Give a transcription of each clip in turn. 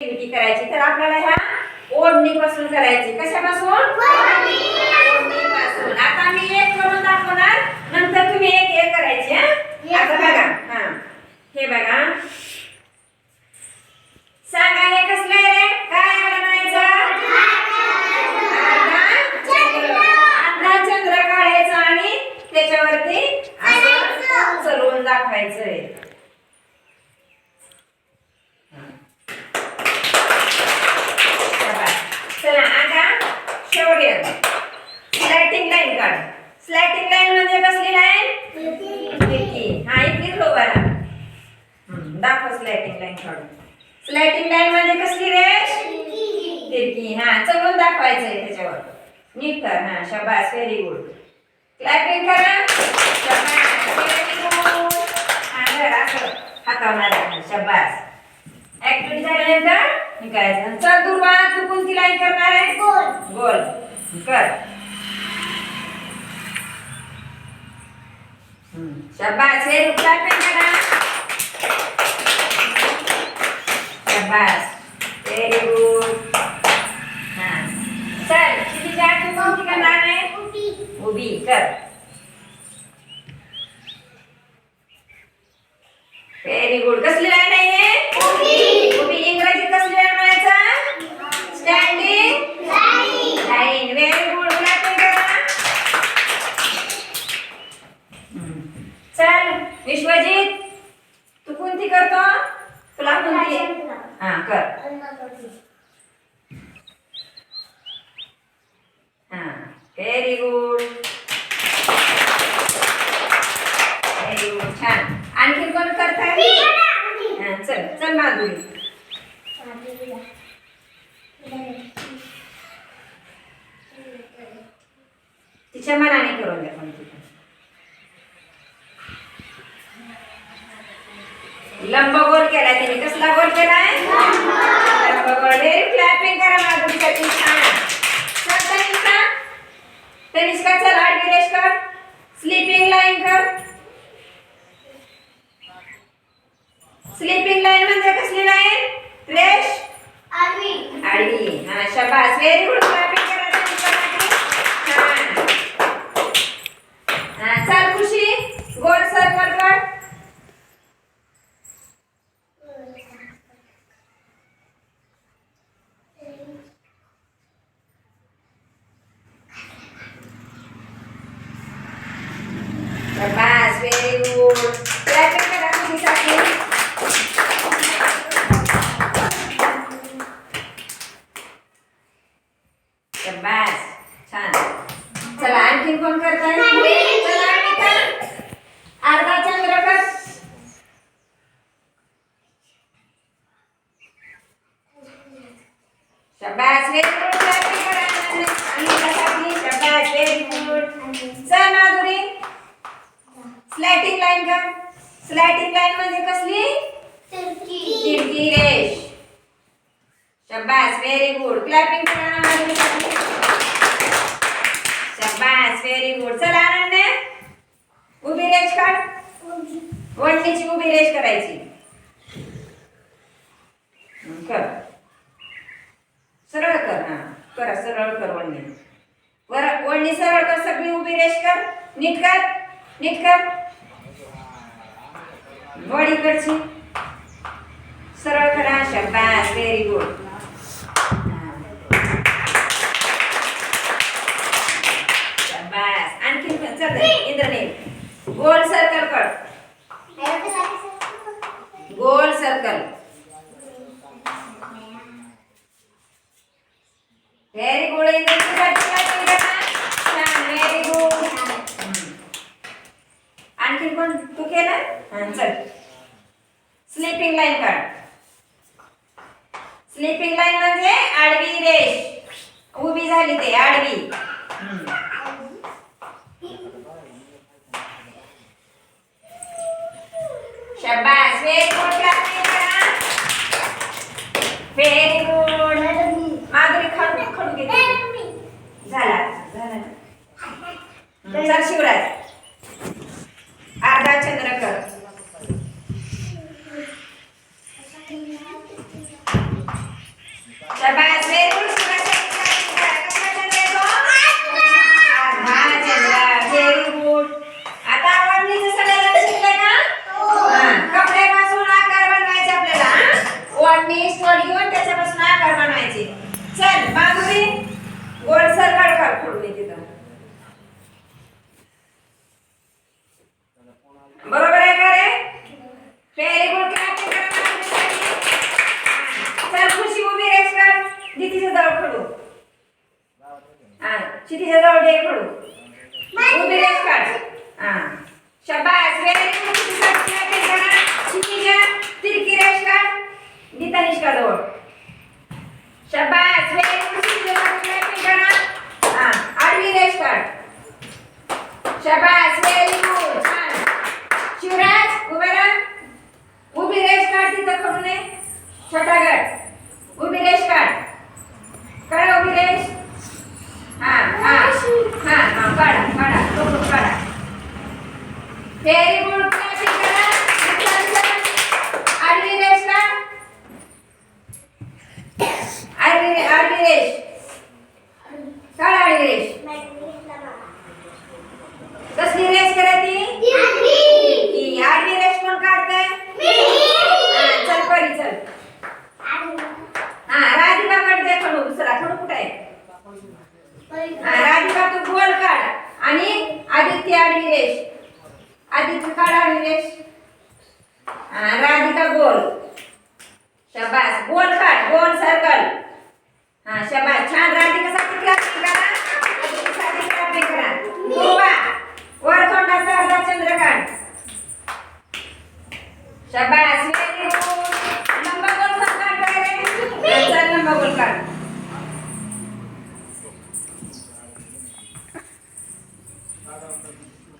Activity करायची. तर आपल्याला ह्या ओढणीपासून करायची. कशापासून? ओढणीपासून. आता मी एक करून दाखवणार. नंतर तुम्ही एक एक करायची हा? आता बघा. हा. हे बघा सांगा हे कसलं आहे रे काय आलं म्हणायचं अर्धा चंद्र अर्धा चंद्र काढायचा आणि त्याच्यावरती असं चलवून दाखवायचंय चला आता शेवट स्लॅटिंग लाईन काढ स्लॅटिंग लाईन म्हणजे कसली लाईन इतकी हा इतकी खबर दाखव स्लॅटिंग लाईन काढून. स्लॅटिंग लाईन म्हणजे कसली रेष तिरकी हा चढून दाखवायचंय त्याच्यावर. नीट कर. हा शबास. व्हेरी गुड क्लॅपिंग करा. असं. हातावणार आहे शबास. ऍक्टिव्हिटी झाल्यानंतर हे करायचं चल दुर्वा तू कोणती लाईन करणार आहे. गोल कर. हम्म. शबास व्हेरी गुड क्लॅपिंग करा शबास व्हेरी गुड हा चल क्षितिजा तू कोणती करणार आहे उभी कर व्हेरी गुड कसली लाईन आहे उभी इंग्रजीत कसली लाईन म्हणायचं standing line very good clapping करा हम्म. चल विश्वजित तू कोणती करतो तुला कोणती हा कर हा व्हेरी गुड व्हेरी गुड छान आणखी कोण करताय हा चल चल माधुरी तिच्या मनाने करून द्या पण तिथं. लंब गोल केला तिने. कसला गोल केलाय? लंब. गोल. क्लॅपिंग करा माधुरीसाठी छान चल तनिष्का तनिष्का चल आडवी रेष कर स्लीपिंग लाईन कर स्लीपिंग लाईन म्हणजे कसली लाईन रेष आडवी हा शबास व्हेरी गुड क्लॅपिंग करा तनिष्कासाठी छान हा चल खुशी गोल सर्कल कर शबास व्हेरी गुड क्लॅपिंग करा खुशीसाठी शबास छान. चला आणखीन कोण करताय? चला अर्धा चंद्र कर. शबास व्हेरी गुड क्लॅपिंग करा अनितासाठी शबास व्हेरी गुड. चल माधुरी. स्लॅटिंग लाईन कर. स्लॅटिंग लाईन म्हणजे कसली? तिरकी. रेष. शबास व्हेरी गुड. क्लॅपिंग करा व्हेरी गुड चला अनन्या उभी रेष काढ वडणीची उभी रेष करायची. कर. सरळ कर हा. कर सरळ कर वडणी वर वडणी सरळ कर सगळी उभी रेष कर. नीट कर नीट कर. वडीकडची सरळ करा शबास व्हेरी गुड शबास चल इंद्रनील गोल सर्कल कर. गोल circle very good very good आणखी कोण तू केलं? हां चल. स्लीपिंग लाईन काढ. स्लीपिंग लाईन म्हणजे आडवी रेष उभी झाली ते आडवी हम्म. शबास very good very good Madhuri खाऊन खाऊन झाला झाला चल शिवराज अर्धा चंद्रकर व्हेरी गुड कसला चंद्र आहे तो हा चंद्र व्हेरी गुड आता आवडणीचं सगळ्याला शिकलं ना हा, कपड्यापासून आकार बनवायचे आपल्याला हा? ओढणी स्टोल घेऊन त्याच्यापासून आकार बनवायचे चल माधुरी गोल सर्कल कर फोडून तिथं बरोबर आहे का रे व्हेरी गुड क्लॅपिंग करा माधुरीसाठी. चल खुशी उभी रेस कर दीदीच्या जवळ खडू हा क्षितीच्या जवळ दे खडू उभी रेस कर हा शबास व्हेरी गुड क्षितीसाठी क्लॅपिंग करा क्षितीच्या तिरकी रेस कर गीता निष्का जवळ शबास व्हेरी गुड क्षितीसाठी क्लॅपिंग करा हा आडवी रेस कर शबास व्हेरी गुड छान शिवराज उभे राहा उभी रेष काढ तिथं खडू नये छोटा गट उभी रेष काढ काढा उभी रेष हा हा हा हा काढा काढा लोकं काढा व्हेरी गुड क्लॅपिंग करा चल, चल. आडवी रेष काढ आडवी आडवी रेष काढ आडवी रेष कसली रेष करायची की आडवी रेष कोण काढतंय हा, चल परी चल हा राधिका काढ दे खडू दुसरा खडू कुठे आहे हा राधिका तू गोल काढ आणि आदित्य आडवी रेष आदित्य काढ राधिका गोल. शबास. गोल काढ. गोल सर्कल हा शबास. छान. राधिकासाठी क्लासिंग करा. आदित्यसाठी क्लासिंग करा. वर तोंडाचा अर्धा चंद्रकांत शबास व्हेरी गुड लंबा गोल कसा काढताय रे हा, चल लंबा गोल काढ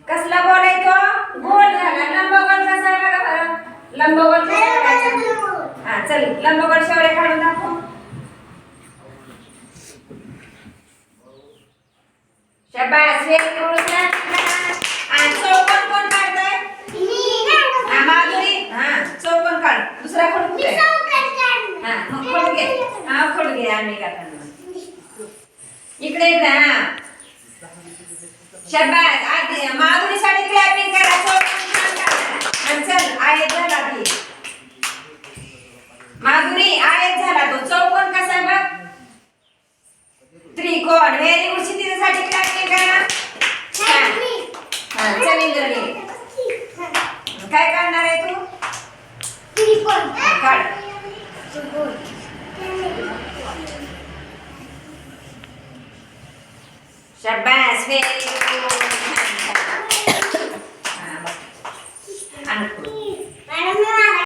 कसला गोल आहे तो गोल झाला लंबा गोल कसा आहे बघा बरं हा चल काढून दाखव शबास हे आणि चौकोन कोण हा माधुरी हा चौकोन काढ दुसरा खोड कुठे हा मग खोड घे हा खोड घे आम्ही काढताना इकडे इकडे हा शबास आधी माधुरीसाठी क्लॅपिंग करा चौकोन छान काढा. आणि चल आयत झाला ती माधुरी आयत झाला तो. चौकोन कसा आहे बघ? त्रिकोण. व्हेरी गुड तिच्यासाठी क्लॅपिंग करा छान. हा चल इंद्रनी काय काढणार आहे तू? त्रिकोण काढ. शाबास. Very good Yeah.